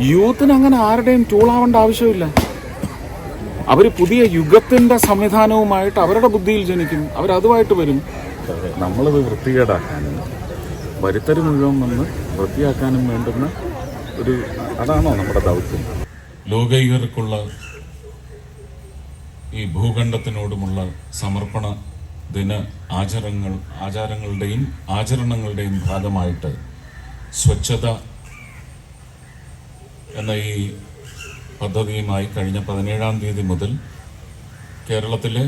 യൂത്തിന് അങ്ങനെ ആരുടെയും ടൂളാവേണ്ട ആവശ്യമില്ല. അവർ പുതിയ യുഗത്തിന്റെ സംവിധാനവുമായിട്ട് അവരുടെ ബുദ്ധിയിൽ ജനിക്കും. അവരതുമായിട്ട് വരും. നമ്മളത് വൃത്തികേടാക്കാനും വരുത്തര് മുഴുവൻ വന്ന് വൃത്തിയാക്കാനും വേണ്ടുന്ന ഒരു അതാണോ നമ്മുടെ ദൗത്യം. ലോകൈകർക്കുള്ള ഈ ഭൂഖണ്ഡത്തിനോടുമുള്ള സമർപ്പണ ദിന ആചാരങ്ങൾ ആചാരങ്ങളുടെയും ആചരണങ്ങളുടെയും ഭാഗമായിട്ട് സ്വച്ഛത എന്ന ഈ പദ്ധതിയുമായി കഴിഞ്ഞ പതിനേഴാം തീയതി മുതൽ കേരളത്തിലെ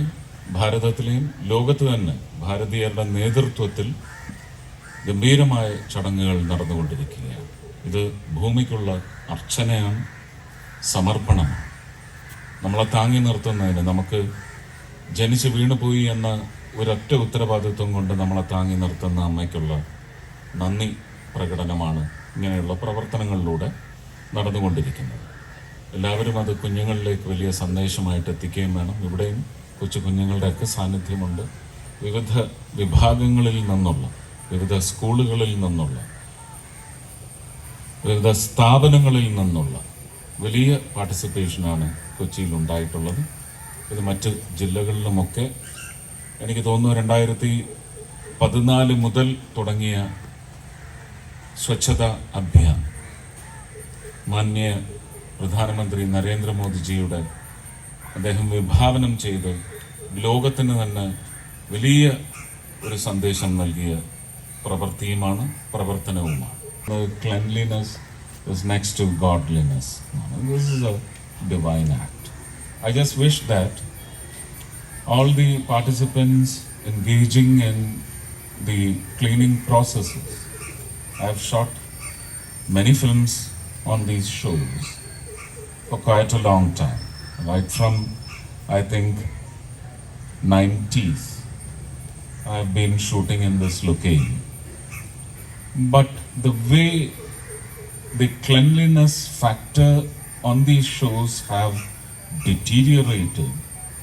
ഭാരതത്തിലെയും ലോകത്ത് തന്നെ ഭാരതീയരുടെ നേതൃത്വത്തിൽ ഗംഭീരമായ ചടങ്ങുകൾ നടന്നുകൊണ്ടിരിക്കുകയാണ്. ഇത് ഭൂമിക്കുള്ള അർച്ചനയാണ് സമർപ്പണമാണ്. നമ്മളെ താങ്ങി നിർത്തുന്നതിന് നമുക്ക് ജനിച്ച് വീണുപോയി എന്ന ഒരൊറ്റ ഉത്തരവാദിത്വം കൊണ്ട് നമ്മളെ താങ്ങി നിർത്തുന്ന അമ്മയ്ക്കുള്ള നന്ദി പ്രകടനമാണ് ഇങ്ങനെയുള്ള പ്രവർത്തനങ്ങളിലൂടെ നടന്നുകൊണ്ടിരിക്കുന്നത്. എല്ലാവരും അത് കുഞ്ഞുങ്ങളിലേക്ക് വലിയ സന്ദേശമായിട്ട് എത്തിക്കുകയും വേണം. ഇവിടെയും കൊച്ചു കുഞ്ഞുങ്ങളുടെയൊക്കെ സാന്നിധ്യമുണ്ട്. വിവിധ വിഭാഗങ്ങളിൽ നിന്നുള്ള വിവിധ സ്കൂളുകളിൽ നിന്നുള്ള വിവിധ സ്ഥാപനങ്ങളിൽ നിന്നുള്ള വലിയ പാർട്ടിസിപ്പേഷനാണ് കൊച്ചിയിൽ ഉണ്ടായിട്ടുള്ളത് ഇത് മറ്റ് ജില്ലകളിലുമൊക്കെ എനിക്ക് തോന്നുന്നു രണ്ടായിരത്തി പതിനാല് മുതൽ തുടങ്ങിയ സ്വച്ഛത അഭിയാൻ മാന്യ പ്രധാനമന്ത്രി നരേന്ദ്രമോദിജിയുടെ അദ്ദേഹം വിഭാവനം ചെയ്ത് ലോകത്തിന് തന്നെ വലിയ ഒരു സന്ദേശം നൽകിയ പ്രവൃത്തിയുമാണ് പ്രവർത്തനവുമാണ് cleanliness is next to godliness this is a divine act I just wish that all the participants engaging in the cleaning processes. I have shot many films on these shows for quite a long time, right from I think 90s. I have been shooting in this locale. But the way the cleanliness factor on these shows have deteriorated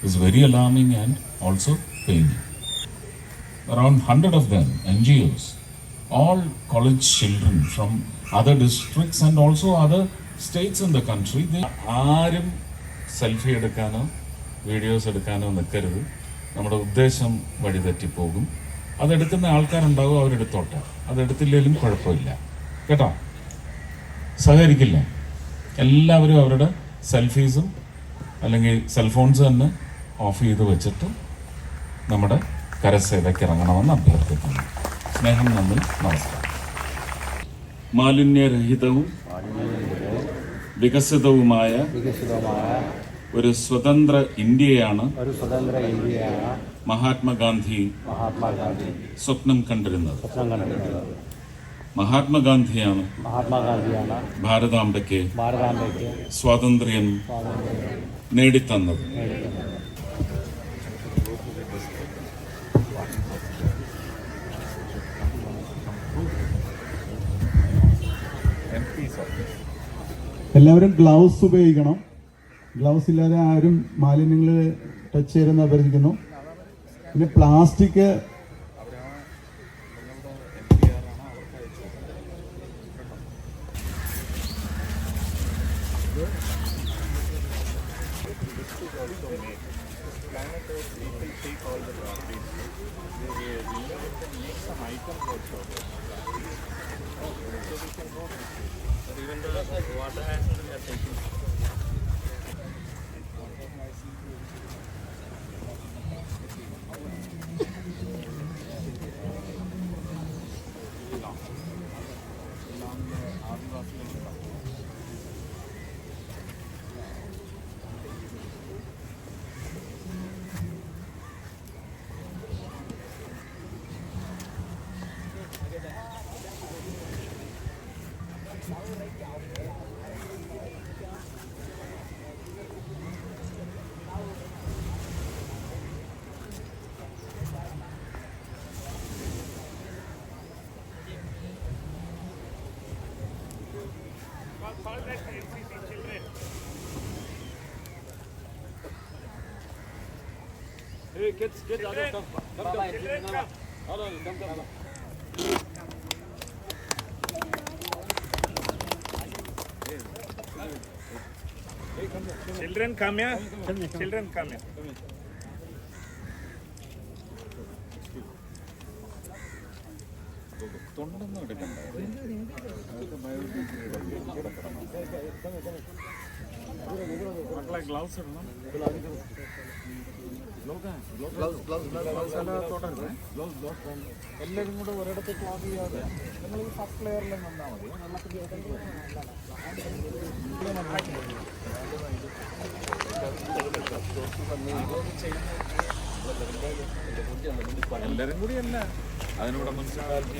is very alarming and also paining. Around 100 of them, NGOs, all college children from other districts and also other states in the country ആരും selfie എടുക്കാനോ videos എടുക്കാനോ നിൽക്കരുത് നമ്മുടെ ഉദ്ദേശം വഴിതെറ്റിപ്പോകും. അതെടുക്കുന്ന ആൾക്കാരുണ്ടാവും അവരെടുത്തോട്ടെ. അതെടുത്തില്ലെങ്കിലും കുഴപ്പമില്ല. കേട്ടോ? സഹകരിക്കില്ല. എല്ലാവരും അവരുടെ സെൽഫീസും അല്ലെങ്കിൽ സെൽഫോൺസ് തന്നെ ഓഫ് ചെയ്ത് വെച്ചിട്ട് നമ്മുടെ കരസേവയ്ക്ക് ഇറങ്ങണമെന്ന് അഭ്യർത്ഥിക്കുന്നു. സ്നേഹം നന്ദി. നമസ്കാരം. മാലിന്യരഹിതവും വികസിതവുമായ ഒരു സ്വതന്ത്ര ഇന്ത്യയാണ് ഒരു സ്വതന്ത്ര ഇന്ത്യയാണ് മഹാത്മാഗാന്ധി മഹാത്മാഗാന്ധി സ്വപ്നം കണ്ടിരുന്നത്. മഹാത്മാഗാന്ധിയാണ് ഭാരതാംബയ്ക്ക് ഭാരതാംബയ്ക്ക് സ്വാതന്ത്ര്യം നേടിത്തന്നത്. എല്ലാവരും ഗ്ലൗസ് ഉപയോഗിക്കണം ഗ്ലൗസ് ഇല്ലാതെ ആരും മാലിന്യങ്ങൾ ടച്ച് ചെയ്തെന്ന് അഭ്യർത്ഥിക്കുന്നു പിന്നെ plastic Thank you. even the water has been be taken. Hey, kids, kids, come, come, come, come, come, come, come, come, Children come here. Children come here. Come here. തൊണ്ടെന്ന് എടുക്കണ്ട മക്കളെ gloves ഇടണം. കൂടെ ഒരിടത്ത് close ചെയ്യാതെ നിങ്ങൾ ഈ first ലെയറിൽ നിന്നാൽ മതി. എല്ലാരും കൂടിയല്ല അതിനോട് municipality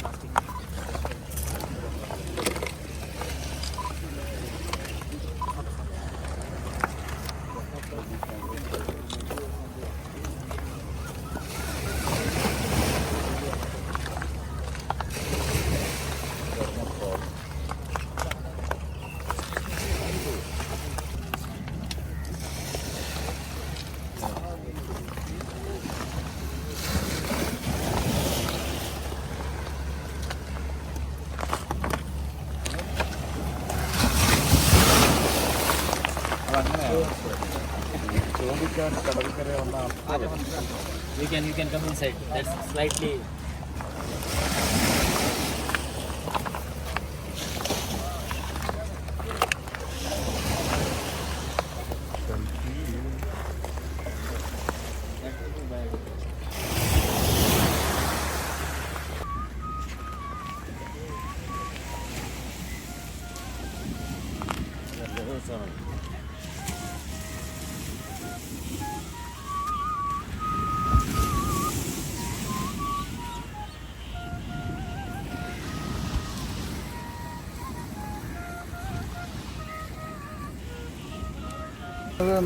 can you can come inside. That's slightly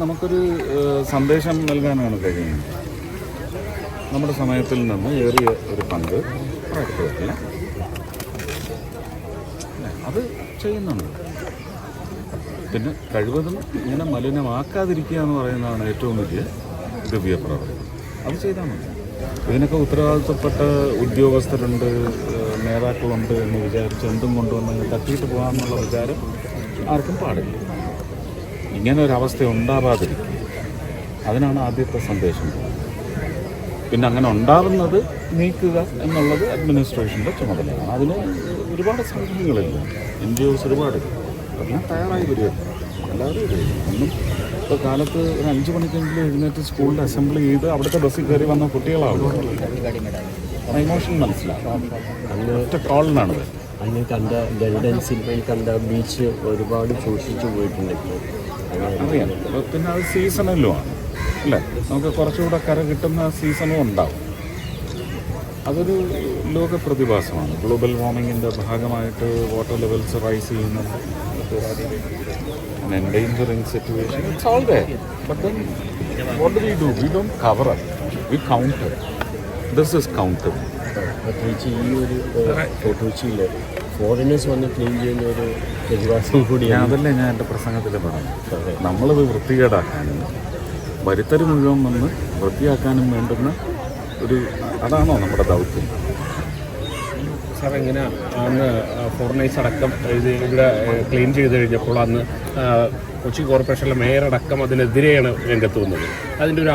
നമുക്കൊരു സന്ദേശം നൽകാനാണ് കഴിയുന്നത്. നമ്മുടെ സമയത്തിൽ നിന്ന് ഏറിയ ഒരു പങ്ക് പ്രകൃതത്തിൽ അത് ചെയ്യുന്നുണ്ട്. പിന്നെ കഴിവതും ഇങ്ങനെ മലിനമാക്കാതിരിക്കുക എന്ന് പറയുന്നതാണ് ഏറ്റവും വലിയ ദിവ്യ പ്രവർത്തനം അത് ചെയ്താൽ മതി. ഇതിനൊക്കെ ഉത്തരവാദിത്തപ്പെട്ട ഉദ്യോഗസ്ഥരുണ്ട് നേതാക്കളുണ്ട് എന്ന് വിചാരിച്ച് എന്തും കൊണ്ടുവന്ന് തട്ടിയിട്ട് പോകാമെന്നുള്ള വിചാരം ആർക്കും പാടില്ല. ഇങ്ങനെ ഒരു അവസ്ഥ ഉണ്ടാവാതിരിക്കുക അതിനാണ് ആദ്യത്തെ സന്ദേശം. പിന്നെ അങ്ങനെ ഉണ്ടാവുന്നത് നീക്കുക എന്നുള്ളത് അഡ്മിനിസ്ട്രേഷന്റെ ചുമതലയാണ്. അതിന് ഒരുപാട് സംഘടനകളില്ല എൻ ജി ഒസ് ഒരുപാട്. അതിനാൽ തയ്യാറായി വരിക. എല്ലാവരും വരിക ഒന്നും ഇപ്പോൾ കാലത്ത് ഒരു അഞ്ച് മണിക്കെങ്കിലും എഴുന്നേറ്റ് സ്കൂളിൽ അസംബ്ലി ചെയ്ത് അവിടുത്തെ ബസ്സിൽ കയറി വന്ന കുട്ടികളാവും. ഇമോഷൻ മനസ്സിലാവും ഒറ്റ കോളിനാണ് അതിനെ കണ്ട ഗരുഡൻ സിനിമയിൽ കണ്ട ബീച്ച് ഒരുപാട് സൂക്ഷിച്ചു പോയിട്ടുണ്ട്. ഇപ്പോൾ അറിയാം അപ്പൊ പിന്നെ അത് സീസണലുമാണ് അല്ലേ? നമുക്ക് കുറച്ചുകൂടെ കര കിട്ടുന്ന സീസണും ഉണ്ടാവും. അതൊരു ലോക പ്രതിഭാസമാണ് ഗ്ലോബൽ വാർമിങ്ങിന്റെ ഭാഗമായിട്ട് വാട്ടർ ലെവൽസ് റൈസ് ചെയ്യുന്നുണ്ട്. Endangering situation it's all they but then what we do we don't cover we counter this is counter പ്രത്യേകിച്ച് ഈ ഒരു കൊച്ചിയിൽ ഫോറിനേഴ്സ് വന്ന് ക്ലീൻ ചെയ്യുന്ന ഒരു പ്രതിഭാസം കൂടിയാണ്. അതല്ലേ ഞാൻ എന്റെ പ്രസംഗത്തിൽ പറഞ്ഞു നമ്മളത് വൃത്തികേടാക്കാനും വരുത്തര് മുഴുവൻ വന്ന് വൃത്തിയാക്കാനും വേണ്ടുന്ന ഒരു അതാണോ നമ്മുടെ ദൗത്യം? സാർ എങ്ങനെ അന്ന് ഫോറിനേഴ്സ് അടക്കം ഇത് ഇവിടെ ക്ലീൻ ചെയ്ത് കഴിഞ്ഞപ്പോൾ അന്ന് കൊച്ചി കോർപ്പറേഷനിലെ മേയർ അടക്കം അതിനെതിരെയാണ് രംഗത്ത് വന്നത്. അതിന്റെ ഒരു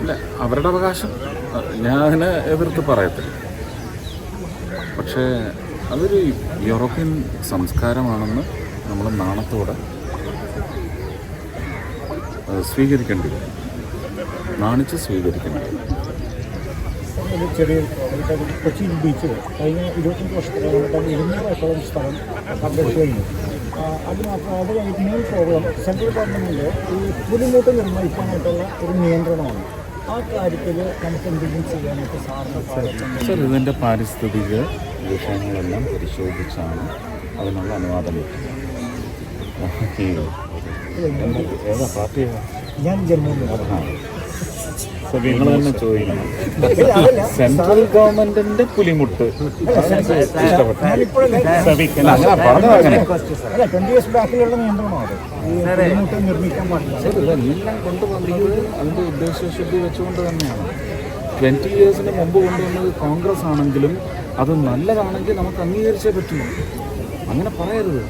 ഇല്ല അവരുടെ അവകാശം ഞാൻ അതിനെ എതിർത്ത് പറയത്തില്ല. പക്ഷേ അതൊരു യൂറോപ്യൻ സംസ്കാരമാണെന്ന് നമ്മൾ നാണത്തോടെ സ്വീകരിക്കേണ്ടി വരും നാണിച്ച് സ്വീകരിക്കേണ്ടി വരും ചെറിയ വർഷത്തോളം നിർണയിക്കാനായിട്ടുള്ള ഒരു നിയന്ത്രണമാണ്. ആ കാര്യത്തിൽ നമുക്ക് എന്തെങ്കിലും ചെയ്യാനൊക്കെ സാറിന് സർ ഇതിന്റെ പാരിസ്ഥിതിക വിഷയങ്ങളെല്ലാം പരിശോധിച്ചാണ് അതിനുള്ള അനുവാദം ഏതാ പാർട്ടിയാണ്? ഞാൻ. സർ സെൻട്രൽ ഗവൺമെന്റിന്റെ പുലിമുട്ട്. ഇഷ്ടപ്പെട്ടു പറഞ്ഞത് അങ്ങനെ. കൊണ്ടുവന്നത് ഉദ്ദേശശുദ്ധി വെച്ചുകൊണ്ട് തന്നെയാണ് ഇയേഴ്സിന് മുമ്പ് കൊണ്ടുവന്നത് കോൺഗ്രസ് ആണെങ്കിലും അത് നല്ലതാണെങ്കിൽ നമുക്ക് അംഗീകരിച്ചേ പറ്റുള്ളൂ അങ്ങനെ പറയരുത്.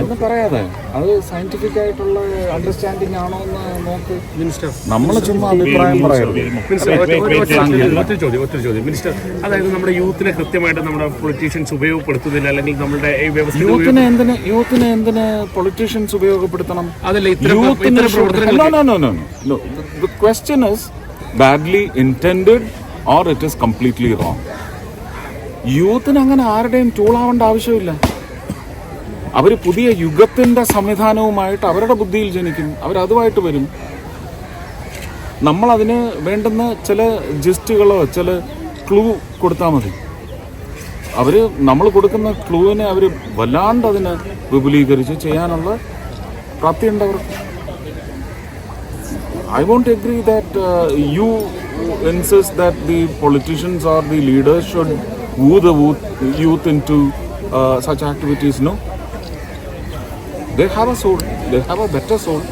എന്ന് പറയാതെ അത് സയന്റിഫിക് ആയിട്ടുള്ള അണ്ടർസ്റ്റാൻഡിങ് ആണോ എന്ന് നോക്ക്. മിനിസ്റ്റർ നമ്മൾ ചുമ്മാ അഭിപ്രായം ഒറ്റ ചോദ്യം, ഒത്തിരി ചോദ്യം. മിനിസ്റ്റർ അതായത് നമ്മുടെ യൂത്തിനെ കൃത്യമായിട്ട് നമ്മുടെ പൊളിറ്റീഷ്യൻസ് ഉപയോഗപ്പെടുത്തുന്നില്ല അല്ലെങ്കിൽ നമ്മുടെ ഈ വ്യവസ്ഥ യൂത്തിനെ എന്തിന് യൂത്തിനെ എന്തിന് പൊളിറ്റീഷ്യൻസ് ഉപയോഗപ്പെടുത്തണം? അതല്ല ഇത്തരം യൂത്തിന് ഇത്തരം badly no, no, no, no, completely No. യൂത്തിന് അങ്ങനെ ആരുടെയും ടൂളാവേണ്ട ആവശ്യമില്ല. അവർ പുതിയ യുഗത്തിന്റെ സംവിധാനവുമായിട്ട് അവരുടെ ബുദ്ധിയിൽ ജനിക്കും. അവരതുമായിട്ട് വരും. നമ്മളതിന് വേണ്ടുന്ന ചില ജിസ്റ്റുകളോ ചില ക്ലൂ കൊടുത്താൽ മതി. അവർ നമ്മൾ കൊടുക്കുന്ന ക്ലൂവിനെ അവർ വല്ലാണ്ട് അതിനെ വിപുലീകരിച്ച് ചെയ്യാനുള്ള പ്രാപ്തിയുണ്ട് അവർക്ക് I won't agree that uh, you insist that the politicians or the leaders woo the youth, into uh, such activities. No. They have a soul. They have a better soul.